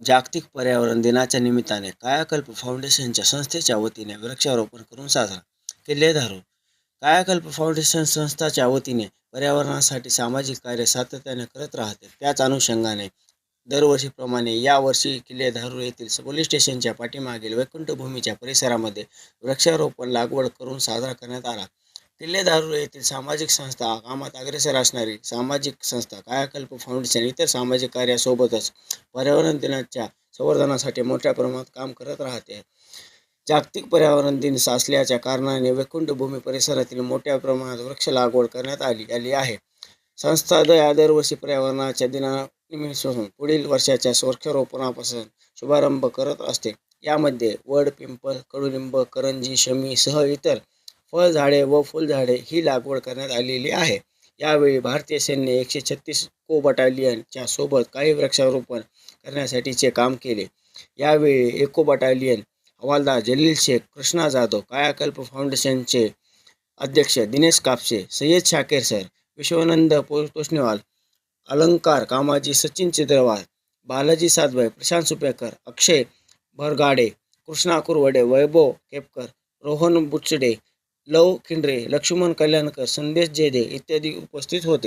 जागतिक पर्यावरण दिनाच्या निमित्ताने कायाकल्प फाउंडेशनच्या संस्थेच्या वतीने वृक्षारोपण करून साजरा केले धारूर कायाकल्प फाउंडेशन संस्थाच्या वतीने पर्यावरणासाठी सामाजिक कार्य सातत्याने करत राहते. त्याच अनुषंगाने दरवर्षीप्रमाणे यावर्षी किल्ले धारूर येथील पोलीस स्टेशनच्या पाठीमागील वैकुंठभूमीच्या परिसरामध्ये वृक्षारोपण लागवड करून साजरा करण्यात आला. तिल्लेदारू येथील सामाजिक संस्था कामात अग्रेसर असणारी सामाजिक संस्था कायाकल्प फाउंडेशन इतर सामाजिक कार्यासोबतच पर्यावरण दिनाच्या संवर्धनासाठी मोठ्या प्रमाणात काम करत राहते. जागतिक पर्यावरण दिन असल्याच्या कारणाने वैकुंठभूमी परिसरातील मोठ्या प्रमाणात वृक्ष लागवड करण्यात आली आली आहे. संस्था दया दरवर्षी पर्यावरणाच्या दिनानिमित्त पुढील वर्षाच्या वृक्षारोपणापासून शुभारंभ करत असते. यामध्ये वड पिंपल कडुलिंब करंजी शमी सह इतर फळझाडे व फुलझाडे ही लागवड करण्यात आलेली आहे. यावेळी भारतीय सैन्य एकशे छत्तीस को बटालियनच्या सोबत काही वृक्षारोपण करण्यासाठीचे काम केले. यावेळी एको बटालियन हवालदार जलील शेख कृष्णा जाधव कायाकल्प फाउंडेशनचे अध्यक्ष दिनेश कापसे सय्यद शाकेर सर विश्वानंद तोष्णेवाल अलंकार कामाजी सचिन चित्रवाल बालाजी सातभाई प्रशांत सुपेकर अक्षय भरगाडे कृष्णा कुरवडे वैभव केपकर रोहन बुचडे लव खिंडरे लक्ष्मण कल्याणकर संदेश जेदे इत्यादी उपस्थित होते.